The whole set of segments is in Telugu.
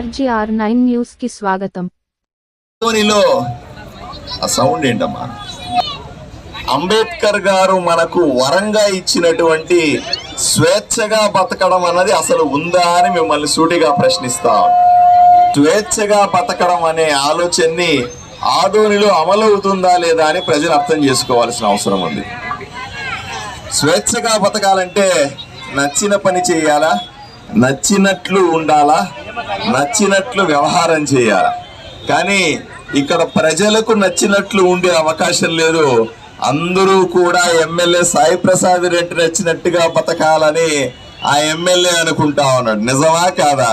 ఆర్జీఆర్ నైన్ న్యూస్కి స్వాగతం ఆ సౌండ్ ఏంటమ్మా? అంబేద్కర్ గారు మనకు వరంగా ఇచ్చినటువంటి స్వేచ్ఛగా బతకడం అన్నది అసలు ఉందా అని మిమ్మల్ని సూటిగా ప్రశ్నిస్తాం. స్వేచ్ఛగా బతకడం అనే ఆలోచనని ఆదోనిలో అమలవుతుందా లేదా అని ప్రజలు అర్థం చేసుకోవాల్సిన అవసరం ఉంది. స్వేచ్ఛగా బతకాలంటే నచ్చిన పని చేయాలా? నచ్చినట్లు ఉండాలా? నచ్చినట్లు వ్యవహారం చేయాలి. కానీ ఇక్కడ ప్రజలకు నచ్చినట్లు ఉండే అవకాశం లేదు. అందరూ కూడా ఎమ్మెల్యే సాయి ప్రసాద్ రెడ్డి నచ్చినట్టుగా బతకాలని ఆ ఎమ్మెల్యే అనుకుంటా ఉన్నాడు. నిజమా కాదా?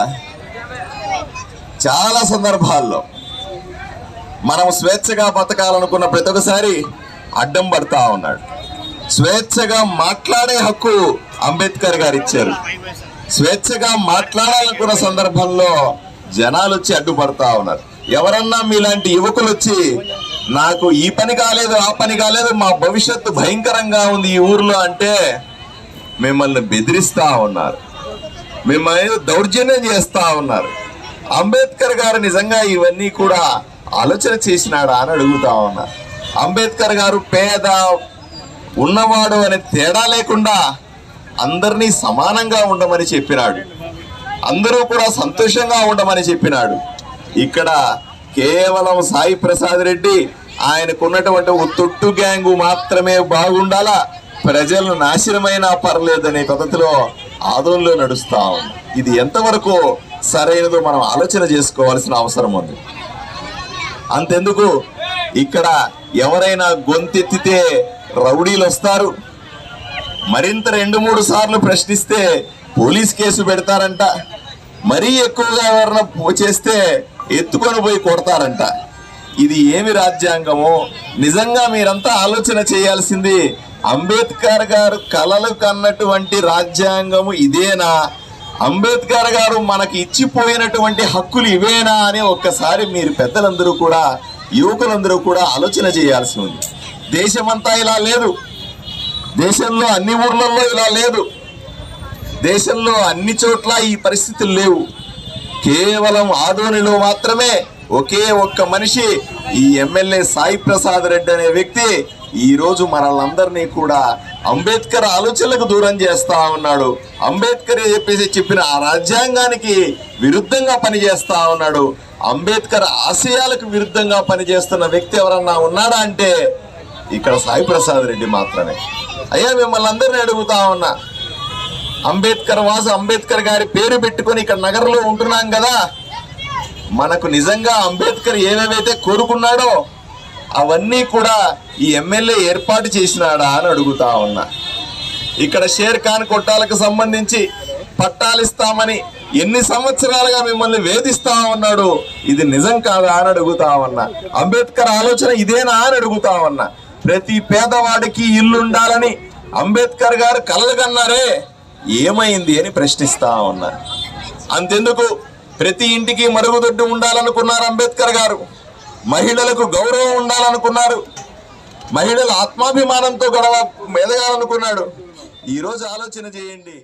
చాలా సందర్భాల్లో మనం స్వేచ్ఛగా బతకాలనుకున్న ప్రతి ఒక్కసారి అడ్డం పడతా ఉన్నాడు. స్వేచ్ఛగా మాట్లాడే హక్కు అంబేద్కర్ గారు ఇచ్చారు స్వేచ్ఛగా మాట్లాడాలనుకున్న సందర్భంలో జనాలు వచ్చి అడ్డుపడతా ఉన్నారు. ఎవరన్నా మీలాంటి యువకులు వచ్చి నాకు ఈ పని కాలేదు ఆ పని కాలేదు మా భవిష్యత్తు భయంకరంగా ఉంది ఈ ఊర్లో అంటే మిమ్మల్ని బెదిరిస్తా ఉన్నారు. మిమ్మల్ని దౌర్జన్యం చేస్తా ఉన్నారు. అంబేద్కర్ గారు నిజంగా ఇవన్నీ కూడా ఆలోచన చేసినాడా అని అడుగుతా ఉన్నారు అంబేద్కర్ గారు పేద ఉన్నవాడు అనే తేడా లేకుండా అందరినీ సమానంగా ఉండమని చెప్పినాడు. అందరూ కూడా సంతోషంగా ఉండమని చెప్పినాడు. ఇక్కడ కేవలం సాయి ప్రసాద్ రెడ్డి ఆయనకున్నటువంటి ఒక తొట్టు గ్యాంగు మాత్రమే బాగుండాలా? ప్రజలు నాశనమైనా పర్లేదనే పద్ధతిలో ఆదోళనలో నడుస్తా ఉంది. ఇది ఎంతవరకు సరైనదో మనం ఆలోచన చేసుకోవాల్సిన అవసరం ఉంది. అంతెందుకు? ఇక్కడ ఎవరైనా గొంతెత్తితే రౌడీలు వస్తారు మరింత రెండు మూడు సార్లు ప్రశ్నిస్తే పోలీస్ కేసు పెడతారంట. మరీ ఎక్కువగా ఎవరైనా చేస్తే ఎత్తుకొని పోయి కొడతారంట. ఇది ఏమి రాజ్యాంగమో? నిజంగా మీరంతా ఆలోచన చేయాల్సింది అంబేద్కర్ గారు కలలు కన్నటువంటి రాజ్యాంగము ఇదేనా? అంబేద్కర్ గారు మనకి ఇచ్చిపోయినటువంటి హక్కులు ఇవేనా అని ఒక్కసారి మీరు పెద్దలందరూ కూడా యువకులందరూ కూడా ఆలోచన చేయాల్సి ఉంది. దేశమంతా ఇలా లేదు. దేశంలో అన్ని ఊర్లలో ఇలా లేదు. దేశంలో అన్ని చోట్ల ఈ పరిస్థితులు లేవు. కేవలం ఆదోనిలో మాత్రమే ఒకే ఒక్క మనిషి ఈ ఎమ్మెల్యే సాయి ప్రసాద్ రెడ్డి అనే వ్యక్తి ఈరోజు మనల్ందరినీ కూడా అంబేద్కర్ ఆలోచనలకు దూరం చేస్తా ఉన్నాడు. అంబేద్కర్ చెప్పేసి చెప్పిన ఆ రాజ్యాంగానికి విరుద్ధంగా పనిచేస్తా ఉన్నాడు. అంబేద్కర్ ఆశయాలకు విరుద్ధంగా పనిచేస్తున్న వ్యక్తి ఎవరన్నా ఉన్నాడా అంటే ఇక్కడ సాయి ప్రసాద్ రెడ్డి మాత్రమే. అయ్యా మిమ్మల్ని అందరినీ అడుగుతా ఉన్నా. అంబేద్కర్ వాసు అంబేద్కర్ గారి పేరు పెట్టుకొని ఇక్కడ నగరంలో ఉంటున్నాం కదా. మనకు నిజంగా అంబేద్కర్ ఏమేమైతే కోరుకున్నాడో అవన్నీ కూడా ఈ ఎమ్మెల్యే ఏర్పాటు చేసినాడా అని అడుగుతా ఉన్నా. ఇక్కడ షేర్ ఖాన్ కొట్టాలకు సంబంధించి పట్టాలిస్తామని ఎన్ని సంవత్సరాలుగా మిమ్మల్ని వేధిస్తా ఉన్నాడు? ఇది నిజం కాదా అని అడుగుతా ఉన్నా. అంబేద్కర్ ఆలోచన ఇదేనా అని అడుగుతా ఉన్నా. ప్రతి పేదవాడికి ఇల్లు ఉండాలని అంబేద్కర్ గారు కలలుగన్నారే ఏమైంది అని ప్రశ్నిస్తా ఉన్నారు అంతెందుకు? ప్రతి ఇంటికి మరుగుదొడ్డు ఉండాలనుకున్నారు అంబేద్కర్ గారు. మహిళలకు గౌరవం ఉండాలనుకున్నారు. మహిళల ఆత్మాభిమానంతో గడవ ఎదగాలనుకున్నాడు ఈరోజు ఆలోచన చేయండి.